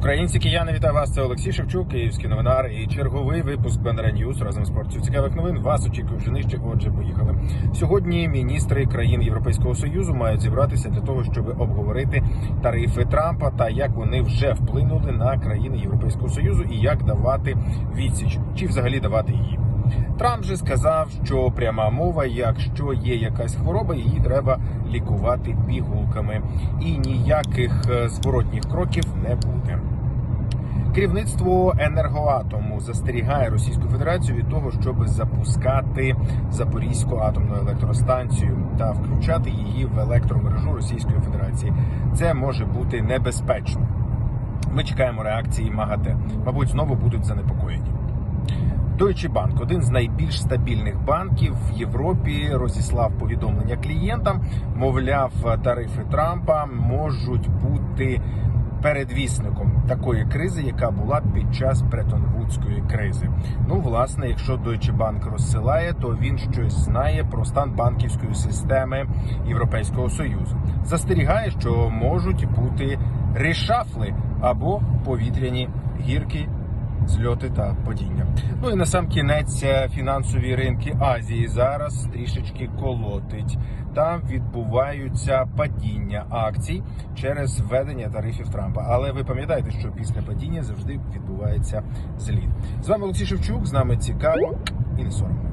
Українці кияни, вітаю вас. Це Олексій Шевчук, київський новинар і черговий випуск Бендера Ньюс разом з порцією цікавих новин. Вас очікує вже нижче. Отже, поїхали. Сьогодні міністри країн Європейського союзу мають зібратися для того, щоб обговорити тарифи Трампа та як вони вже вплинули на країни Європейського союзу і як давати відсіч, чи взагалі давати її. Трамп же сказав, що пряма мова, якщо є якась хвороба, її треба лікувати пігулками, і ніяких е, зворотніх кроків не буде. Керівництво енергоатому застерігає Російську Федерацію від того, щоб запускати Запорізьку атомну електростанцію та включати її в електромережу Російської Федерації. Це може бути небезпечно. Ми чекаємо реакції МАГАТЕ. Мабуть, знову будуть занепокоєні. Deutsche Bank, один з найбільш стабільних банків в Європі, розіслав повідомлення клієнтам. Мовляв, тарифи Трампа можуть бути передвісником такої кризи, яка була під час Бретон-Вудської кризи. Ну, власне, якщо Deutsche Bank розсилає, то він щось знає про стан банківської системи Європейського союзу. Застерігає, що можуть бути решафли або повітряні гірки зльоти та падіння. Ну і на сам кінець е, фінансові ринки Азії зараз трішечки колотить. Там відбуваються падіння акцій через введення тарифів Трампа. Але ви пам'ятаєте, що після падіння завжди відбувається зліт. З вами Олексій Шевчук. З нами цікаво і не соромно.